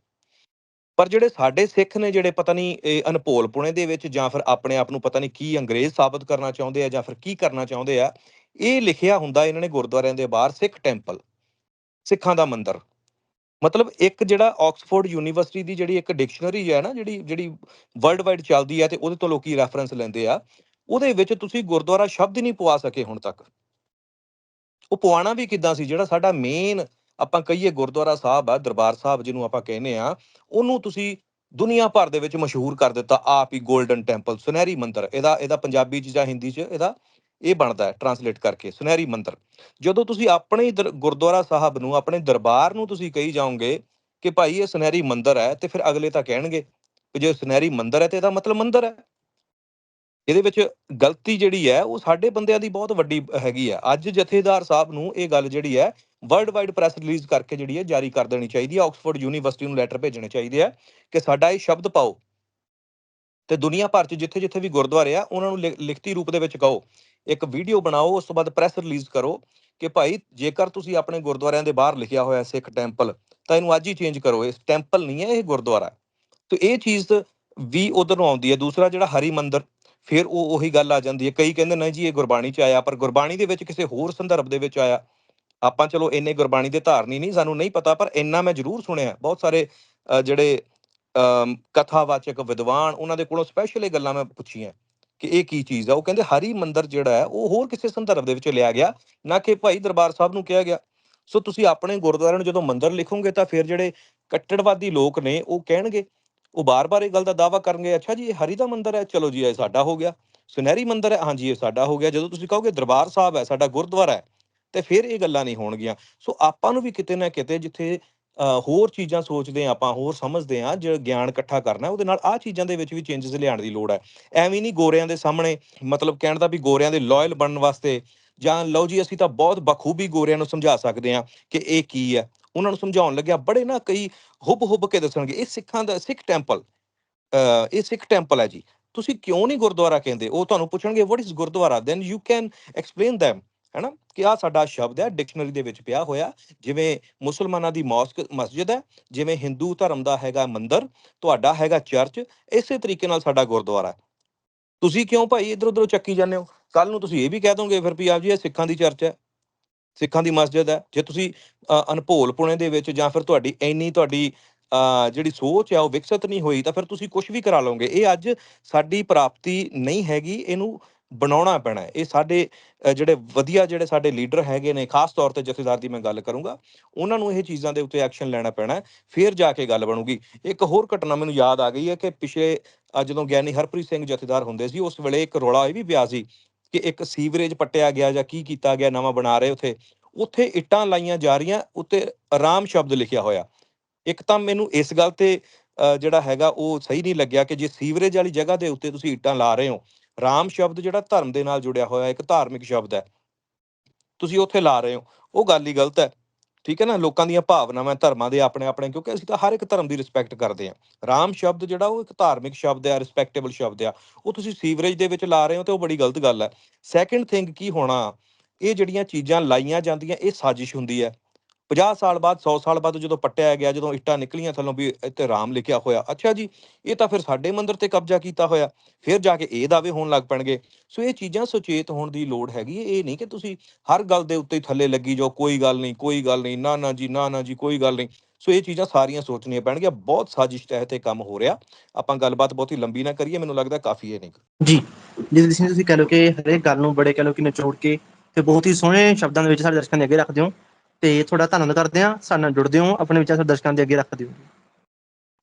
ਪਰ ਜਿਹੜੇ ਸਾਡੇ ਸਿੱਖ ਨੇ, ਜਿਹੜੇ ਪਤਾ ਨਹੀਂ, ਇਹ ਅਨਭੋਲਪੁਣੇ ਦੇ ਵਿੱਚ ਜਾਂ ਫਿਰ ਆਪਣੇ ਆਪ ਨੂੰ ਪਤਾ ਨਹੀਂ ਕੀ ਅੰਗਰੇਜ਼ ਸਾਬਤ ਕਰਨਾ ਚਾਹੁੰਦੇ ਆ ਜਾਂ ਫਿਰ ਕੀ ਕਰਨਾ ਚਾਹੁੰਦੇ ਆ, ਇਹ ਲਿਖਿਆ ਹੁੰਦਾ ਇਹਨਾਂ ਨੇ ਗੁਰਦੁਆਰਿਆਂ ਦੇ ਬਾਹਰ ਸਿੱਖ ਟੈਂਪਲ, ਸਿੱਖਾਂ ਦਾ ਮੰਦਿਰ। ਮਤਲਬ ਇੱਕ ਜਿਹੜਾ ਆਕਸਫੋਰਡ ਯੂਨੀਵਰਸਿਟੀ ਦੀ ਜਿਹੜੀ ਇੱਕ ਡਿਕਸ਼ਨਰੀ ਹੈ ਨਾ, ਜਿਹੜੀ ਜਿਹੜੀ ਵਰਲਡ ਵਾਈਡ ਚੱਲਦੀ ਹੈ ਤੇ ਉਹਦੇ ਤੋਂ ਲੋਕੀ ਰੈਫਰੈਂਸ ਲੈਂਦੇ ਆ, ਉਹਦੇ ਵਿੱਚ ਤੁਸੀਂ ਗੁਰਦੁਆਰਾ ਸ਼ਬਦ ਹੀ ਨਹੀਂ ਪਵਾ ਸਕੇ ਹੁਣ ਤੱਕ। ਉਹ ਪਵਾਣਾ ਵੀ ਕਿੱਦਾਂ ਸੀ? ਜਿਹੜਾ ਸਾਡਾ ਮੇਨ ਆਪਾਂ ਕਹੀਏ ਗੁਰਦੁਆਰਾ ਸਾਹਿਬ ਆ, ਦਰਬਾਰ ਸਾਹਿਬ ਜਿਹਨੂੰ ਆਪਾਂ ਕਹਿੰਦੇ ਆ, ਉਹਨੂੰ ਤੁਸੀਂ ਦੁਨੀਆ ਭਰ ਦੇ ਵਿੱਚ ਮਸ਼ਹੂਰ ਕਰ ਦਿੱਤਾ, ਆਪ ਹੀ 골ਡਨ ਟੈਂਪਲ, ਸੁਨਹਿਰੀ ਮੰਦਿਰ, ਇਹਦਾ ਇਹਦਾ ਪੰਜਾਬੀ ਚ ਜਾਂ ਹਿੰਦੀ ਚ ਇਹਦਾ ਇਹ ਬਣਦਾ ਹੈ ਟਰਾਂਸਲੇਟ ਕਰਕੇ, ਸੁਨਹਿਰੀ ਮੰਦਿਰ। ਜਦੋਂ ਤੁਸੀਂ ਆਪਣੇ ਹੀ ਗੁਰਦੁਆਰਾ ਸਾਹਿਬ ਨੂੰ, ਆਪਣੇ ਦਰਬਾਰ ਨੂੰ ਤੁਸੀਂ ਕਹੀ ਜਾਓਗੇ ਕਿ ਭਾਈ ਇਹ ਸੁਨਹਿਰੀ ਮੰਦਿਰ ਹੈ ਤੇ ਫਿਰ ਅਗਲੇ ਤਾਂ ਕਹਿਣਗੇ ਕਿ ਜੇ ਸੁਨਹਿਰੀ ਮੰਦਿਰ ਹੈ ਤੇ ਇਹਦਾ ਮਤਲਬ ਮੰਦਿਰ ਹੈ। ਇਹਦੇ ਵਿੱਚ ਗਲਤੀ ਜਿਹੜੀ ਹੈ, ਉਹ ਸਾਡੇ ਬੰਦਿਆਂ ਦੀ ਬਹੁਤ ਵੱਡੀ ਹੈਗੀ ਆ। ਅੱਜ ਜਥੇਦਾਰ ਸਾਹਿਬ ਨੂੰ ਇਹ ਗੱਲ ਜਿਹੜੀ ਹੈ ਵਰਲਡ ਵਾਈਡ ਪ੍ਰੈਸ ਰਿਲੀਜ਼ ਕਰਕੇ ਜਿਹੜੀ ਹੈ, ਜਾਰੀ ਕਰ ਦੇਣੀ ਚਾਹੀਦੀ ਹੈ। ਆਕਸਫੋਰਡ ਯੂਨੀਵਰਸਿਟੀ ਨੂੰ ਲੈਟਰ ਭੇਜਣੇ ਚਾਹੀਦੇ ਆ ਕਿ ਸਾਡਾ ਇਹ ਸ਼ਬਦ ਪਾਓ। ਤੇ ਦੁਨੀਆ ਭਰ 'ਚ ਜਿੱਥੇ ਜਿੱਥੇ ਵੀ ਗੁਰਦੁਆਰੇ ਆ, ਉਹਨਾਂ ਨੂੰ ਲਿਖ- ਲਿਖਤੀ ਰੂਪ ਦੇ ਵਿੱਚ ਕਹੋ। ਇੱਕ ਵੀਡੀਓ ਬਣਾਓ, ਉਸ ਤੋਂ ਬਾਅਦ ਪ੍ਰੈਸ ਰਿਲੀਜ਼ ਕਰੋ ਕਿ ਭਾਈ, ਜੇਕਰ ਤੁਸੀਂ ਆਪਣੇ ਗੁਰਦੁਆਰਿਆਂ ਦੇ ਬਾਹਰ ਲਿਖਿਆ ਹੋਇਆ ਸਿੱਖ ਟੈਂਪਲ ਤਾਂ ਇਹਨੂੰ ਅੱਜ ਹੀ ਚੇਂਜ ਕਰੋ। ਇਹ ਟੈਂਪਲ ਨਹੀਂ ਹੈ, ਇਹ ਗੁਰਦੁਆਰਾ ਹੈ। ਤੇ ਇਹ ਚੀਜ਼ ਵੀ ਉਧਰ ਨੂੰ ਆਉਂਦੀ ਹੈ। ਦੂਸਰਾ ਜਿਹੜਾ ਹਰੀ ਮੰਦਰ ਫਿਰ ਉਹ ਉਹੀ ਗੱਲ ਆ ਜਾਂਦੀ ਹੈ। ਕਈ ਕਹਿੰਦੇ ਨਹੀਂ ਜੀ ਇਹ ਗੁਰਬਾਣੀ 'ਚ ਆਇਆ ਪਰ ਗੁਰਬਾਣੀ ਦੇ ਵਿੱਚ ਕਿਸੇ ਹੋਰ ਸੰਦਰਭ ਦੇ ਵਿੱਚ ਆਇਆ। ਆਪਾਂ ਚਲੋ ਇੰਨੇ ਗੁਰਬਾਣੀ ਦੇ ਧਾਰਨੀ ਨਹੀਂ ਸਾਨੂੰ ਨਹੀਂ ਪਤਾ ਪਰ ਇੰਨਾ ਮੈਂ ਜ਼ਰੂਰ ਸੁਣਿਆ। ਬਹੁਤ ਸਾਰੇ ਜਿਹੜੇ ਅਮ, ਕਥਾਵਾਚਕ ਵਿਦਵਾਨ ਉਹਨਾਂ ਦੇ ਕੋਲੋਂ ਸਪੈਸ਼ਲ ਇਹ ਗੱਲਾਂ ਮੈਂ ਪੁੱਛੀਆਂ ਕਿ ਇਹ ਕੀ ਚੀਜ਼ ਆ। ਉਹ ਕਹਿੰਦੇ ਹਰੀ ਮੰਦਰ ਜਿਹੜਾ ਹੈ ਉਹ ਹੋਰ ਕਿਸੇ ਸੰਦਰਭ ਦੇ ਵਿੱਚ ਲਿਆ ਗਿਆ ਨਾ ਕਿ ਭਾਈ ਦਰਬਾਰ ਸਾਹਿਬ ਨੂੰ ਕਿਹਾ ਗਿਆ। ਸੋ ਤੁਸੀਂ ਆਪਣੇ ਗੁਰਦੁਆਰੇ ਨੂੰ ਜਦੋਂ ਮੰਦਰ ਲਿਖੋਗੇ ਤਾਂ ਫਿਰ ਜਿਹੜੇ ਕੱਟੜਵਾਦੀ ਲੋਕ ਨੇ ਉਹ ਕਹਿਣਗੇ ਉਹ ਬਾਰ-ਬਾਰ ਇਹ ਗੱਲ ਦਾ ਦਾਵਾ ਕਰਨਗੇ, ਅੱਛਾ ਜੀ, ਇਹ ਹਰੀ ਦਾ ਮੰਦਰ ਹੈ, ਚਲੋ ਜੀ, ਇਹ ਸਾਡਾ ਹੋ ਗਿਆ। ਸੁਨਹਿਰੀ ਮੰਦਰ ਹੈ, ਹਾਂਜੀ, ਇਹ ਸਾਡਾ ਹੋ ਗਿਆ। ਜਦੋਂ ਤੁਸੀਂ ਕਹੋਗੇ ਦਰਬਾਰ ਸਾਹਿਬ ਹੈ, ਸਾਡਾ ਗੁਰਦੁਆਰਾ ਹੈ, ਤੇ ਫਿਰ ਇਹ ਗੱਲਾਂ ਨਹੀਂ ਹੋਣਗੀਆਂ। ਸੋ ਆਪਾਂ ਨੂੰ ਵੀ ਕਿਤੇ ਨਾ ਕਿਤੇ ਜਿੱਥੇ ਹੋਰ ਚੀਜ਼ਾਂ ਸੋਚਦੇ ਆ ਆਪਾਂ ਹੋਰ ਸਮਝਦੇ ਆ ਜਿਹੜਾ ਗਿਆਨ ਇਕੱਠਾ ਕਰਨਾ, ਉਹਦੇ ਨਾਲ ਆਹ ਚੀਜ਼ਾਂ ਦੇ ਵਿੱਚ ਵੀ ਚੇਂਜਸ ਲਿਆਉਣ ਦੀ ਲੋੜ ਹੈ। ਐਵੇਂ ਨਹੀਂ ਗੋਰਿਆਂ ਦੇ ਸਾਹਮਣੇ, ਮਤਲਬ ਕਹਿਣ ਦਾ ਵੀ ਗੋਰਿਆਂ ਦੇ ਲਾਇਲ ਬਣਨ ਵਾਸਤੇ ਜਾਂ ਲਓ ਜੀ, ਅਸੀਂ ਤਾਂ ਬਹੁਤ ਬਖੂਬੀ ਗੋਰਿਆਂ ਨੂੰ ਸਮਝਾ ਸਕਦੇ ਆ ਕਿ ਇਹ ਕੀ ਹੈ। ਉਹਨਾਂ ਨੂੰ ਸਮਝਾਉਣ ਲੱਗਿਆ, ਬੜੇ ਨਾ ਕਈ ਹੁਬ ਹੁਬ ਕੇ ਦੱਸਣਗੇ, ਇਹ ਸਿੱਖਾਂ ਦਾ, ਸਿੱਖ ਟੈਂਪਲ ਇਹ ਸਿੱਖ ਟੈਂਪਲ ਹੈ ਜੀ। ਤੁਸੀਂ ਕਿਉਂ ਨਹੀਂ ਗੁਰਦੁਆਰਾ ਕਹਿੰਦੇ? ਉਹ ਤੁਹਾਨੂੰ ਪੁੱਛਣਗੇ what is gurdwara? Then you can explain them, ਹੈਨਾ? ਕਿ ਆ ਸਾਡਾ ਸ਼ਬਦ ਹੈ, ਡਿਕਸ਼ਨਰੀ ਦੇ ਵਿੱਚ ਪਿਆ ਹੋਇਆ। ਜਿਵੇਂ ਮੁਸਲਮਾਨਾਂ ਦੀ ਮੌਸਕ, ਮਸਜਿਦ ਹੈ, ਜਿਵੇਂ ਹਿੰਦੂ ਧਰਮ ਦਾ ਹੈਗਾ ਮੰਦਰ, ਤੁਹਾਡਾ ਹੈਗਾ ਚਰਚ, ਇਸੇ ਤਰੀਕੇ ਨਾਲ ਸਾਡਾ ਗੁਰਦੁਆਰਾ ਤੁਸੀਂ ਕਿਉਂ ਭਾਈ ਇਧਰ ਉਧਰ ਚੱਕੀ ਜਾਂਦੇ ਹੋ? ਕੱਲ ਨੂੰ ਤੁਸੀਂ ਇਹ ਵੀ ਕਹਿ ਦੋਗੇ ਫਿਰ ਵੀ ਆਪ ਜੀ ਇਹ ਸਿੱਖਾਂ ਦੀ ਚਰਚ ਹੈ। ਸਿੱਖਾਂ ਦੀ ਮਸਜਿਦ ਹੈ। ਜੇ ਤੁਸੀਂ ਅ, ਅਨਭੋਲ ਪੁਣੇ ਦੇ ਵਿੱਚ ਜਾਂ ਫਿਰ ਤੁਹਾਡੀ ਇੰਨੀ ਤੁਹਾਡੀ ਅ, ਜਿਹੜੀ ਸੋਚ ਹੈ ਉਹ ਵਿਕਸਿਤ ਨਹੀਂ ਹੋਈ ਤਾਂ ਫਿਰ ਤੁਸੀਂ ਕੁਝ ਵੀ ਕਰਾ ਲਓਗੇ। ਇਹ ਅੱਜ ਸਾਡੀ ਪ੍ਰਾਪਤੀ ਨਹੀਂ ਹੈਗੀ ਇਹਨੂੰ ਬਣਾਉਣਾ ਪੈਣਾ ਇਹ ਸਾਡੇ ਜਿਹੜੇ ਵਧੀਆ ਜਿਹੜੇ ਸਾਡੇ ਲੀਡਰ ਹੈਗੇ ਨੇ ਖਾਸ ਤੌਰ ਤੇ ਜਥੇਦਾਰ ਦੀ ਮੈਂ ਗੱਲ ਕਰੂੰਗਾ ਉਹਨਾਂ ਨੂੰ ਇਹ ਚੀਜ਼ਾਂ ਦੇ ਉੱਤੇ ਐਕਸ਼ਨ ਲੈਣਾ ਪੈਣਾ ਫਿਰ ਜਾ ਕੇ ਗੱਲ ਬਣੂਗੀ। ਇੱਕ ਹੋਰ ਘਟਨਾ ਮੈਨੂੰ ਯਾਦ ਆ ਗਈ ਹੈ ਕਿ ਪਿਛਲੇ ਜਦੋਂ ਗਿਆਨੀ ਹਰਪ੍ਰੀਤ ਸਿੰਘ ਜਥੇਦਾਰ ਹੁੰਦੇ ਸੀ ਉਸ ਵੇਲੇ ਇੱਕ ਰੌਲਾ ਇਹ ਵੀ ਪਿਆ ਸੀ ਕਿ ਇੱਕ ਸੀਵਰੇਜ ਪੱਟਿਆ ਗਿਆ ਜਾਂ ਕੀ ਕੀਤਾ ਗਿਆ ਨਵਾਂ ਬਣਾ ਰਹੇ ਉੱਥੇ ਉੱਥੇ ਇੱਟਾਂ ਲਾਈਆਂ ਜਾ ਰਹੀਆਂ ਉੱਤੇ ਆਰਾਮ ਸ਼ਬਦ ਲਿਖਿਆ ਹੋਇਆ। ਇੱਕ ਤਾਂ ਮੈਨੂੰ ਇਸ ਗੱਲ ਤੇ ਅ, ਜਿਹੜਾ ਹੈਗਾ ਉਹ ਸਹੀ ਨਹੀਂ ਲੱਗਿਆ ਕਿ ਜੇ ਸੀਵਰੇਜ ਵਾਲੀ ਜਗ੍ਹਾ ਦੇ ਉੱਤੇ ਤੁਸੀਂ ਇੱਟਾਂ ਲਾ ਰਹੇ ਹੋ ਰਾਮ ਸ਼ਬਦ ਜਿਹੜਾ ਧਰਮ ਦੇ ਨਾਲ ਜੁੜਿਆ ਹੋਇਆ ਇੱਕ ਧਾਰਮਿਕ ਸ਼ਬਦ ਹੈ ਤੁਸੀਂ ਉੱਥੇ ਲਾ ਰਹੇ ਹੋ ਉਹ ਗੱਲ ਹੀ ਗਲਤ ਹੈ। ਠੀਕ ਹੈ ਨਾ? ਲੋਕਾਂ ਦੀਆਂ ਭਾਵਨਾਵਾਂ, ਧਰਮਾਂ ਦੇ ਆਪਣੇ ਆਪਣੇ, ਕਿਉਂਕਿ ਅਸੀਂ ਤਾਂ ਹਰ ਇੱਕ ਧਰਮ ਦੀ ਰਿਸਪੈਕਟ ਕਰਦੇ ਹਾਂ। ਰਾਮ ਸ਼ਬਦ ਜਿਹੜਾ ਉਹ ਇੱਕ ਧਾਰਮਿਕ ਸ਼ਬਦ ਹੈ ਰਿਸਪੈਕਟੇਬਲ ਸ਼ਬਦ ਆ। ਉਹ ਤੁਸੀਂ ਸੀਵਰੇਜ ਦੇ ਵਿੱਚ ਲਾ ਰਹੇ ਹੋ ਤੇ ਉਹ ਬੜੀ ਗਲਤ ਗੱਲ ਹੈ। ਸੈਕੰਡ ਥਿੰਗ ਕੀ ਹੋਣਾ? ਇਹ ਜਿਹੜੀਆਂ ਚੀਜ਼ਾਂ ਲਾਈਆਂ ਜਾਂਦੀਆਂ, ਇਹ ਸਾਜ਼ਿਸ਼ ਹੁੰਦੀ ਹੈ। 50 ਸਾਲ ਬਾਅਦ 100 ਸਾਲ ਬਾਅਦ ਜਦੋਂ ਪੱਟਿਆ ਗਿਆ, ਜਦੋਂ ਇੱਟਾਂ ਨਿਕਲੀਆਂ ਥੱਲੋਂ ਵੀ ਇੱਥੇ ਰਾਮ ਲਿਖਿਆ ਹੋਇਆ। ਅੱਛਾ ਜੀ, ਇਹ ਤਾਂ ਫਿਰ ਸਾਡੇ ਮੰਦਿਰ ਤੇ ਕਬਜ਼ਾ ਕੀਤਾ ਹੋਇਆ। ਫਿਰ ਜਾ ਕੇ ਇਹ ਦਾਅਵੇ ਹੋਣ ਲੱਗ ਪੈਣਗੇ। ਸੋ ਇਹ ਚੀਜ਼ਾਂ ਸੁਚੇਤ ਹੋਣ ਦੀ ਲੋੜ ਹੈਗੀ ਇਹ ਨਹੀਂ ਕਿ ਤੁਸੀਂ ਹਰ ਗੱਲ ਦੇ ਉੱਤੇ ਥੱਲੇ ਲੱਗੀ ਜਾਓ, ਕੋਈ ਗੱਲ ਨਹੀਂ, ਕੋਈ ਗੱਲ ਨਹੀਂ, ਨਾ ਨਾ ਜੀ, ਨਾ ਨਾ ਜੀ, ਕੋਈ ਗੱਲ ਨਹੀਂ। ਸੋ ਇਹ ਚੀਜ਼ਾਂ ਸਾਰੀਆਂ ਸੋਚਣੀਆਂ ਪੈਣਗੀਆਂ। ਬਹੁਤ ਸਾਜ਼ਿਸ਼ ਤਹਿਤ ਇਹ ਕੰਮ ਹੋ ਰਿਹਾ। ਆਪਾਂ ਗੱਲਬਾਤ ਬਹੁਤੀ ਲੰਬੀ ਨਾ ਕਰੀਏ, ਮੈਨੂੰ ਲੱਗਦਾ ਕਾਫੀ ਹੈ ਨਹੀਂ। ਜੀ ਜਿਵੇਂ ਤੁਸੀਂ ਤੁਸੀਂ ਕਹਿ ਲਓ ਕਿ ਹਰੇਕ ਗੱਲ ਨੂੰ ਬੜੇ ਕਹਿ ਲਓ ਕਿ ਨਿਚੋੜ ਕੇ ਤੇ ਬਹੁਤ ਹੀ ਸੋਹਣੇ ਸ਼ਬਦਾਂ ਦੇ ਵਿੱਚ ਸਾਡੇ ਦਰਸ਼ਕਾਂ ਦੇ ਅੱਗੇ ਰੱਖਦੇ ਹੋ। ਤੇ ਤੁਹਾਡਾ ਧੰਨਵਾਦ ਕਰਦੇ ਹਾਂ ਸਾਡੇ ਨਾਲ ਜੁੜਦੇ ਹੋ ਆਪਣੇ ਵਿਚਾਰ ਸਾਡੇ ਦਰਸ਼ਕਾਂ ਦੇ ਅੱਗੇ ਰੱਖਦੇ ਹੋ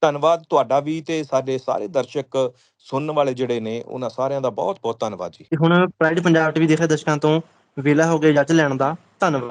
ਧੰਨਵਾਦ ਤੁਹਾਡਾ ਵੀ ਤੇ ਸਾਡੇ ਸਾਰੇ ਦਰਸ਼ਕ ਸੁਣਨ ਵਾਲੇ ਜਿਹੜੇ ਨੇ ਉਹਨਾਂ ਸਾਰਿਆਂ ਦਾ ਬਹੁਤ ਬਹੁਤ ਧੰਨਵਾਦ ਜੀ। ਹੁਣ ਪ੍ਰਾਈਡ ਪੰਜਾਬ ਟੀਵੀ ਦੇਖ ਰਹੇ ਦਰਸ਼ਕਾਂ ਤੋਂ ਵੇਲਾ ਹੋ ਗਿਆ ਜੱਜ ਲੈਣ ਦਾ ਧੰਨਵਾਦ।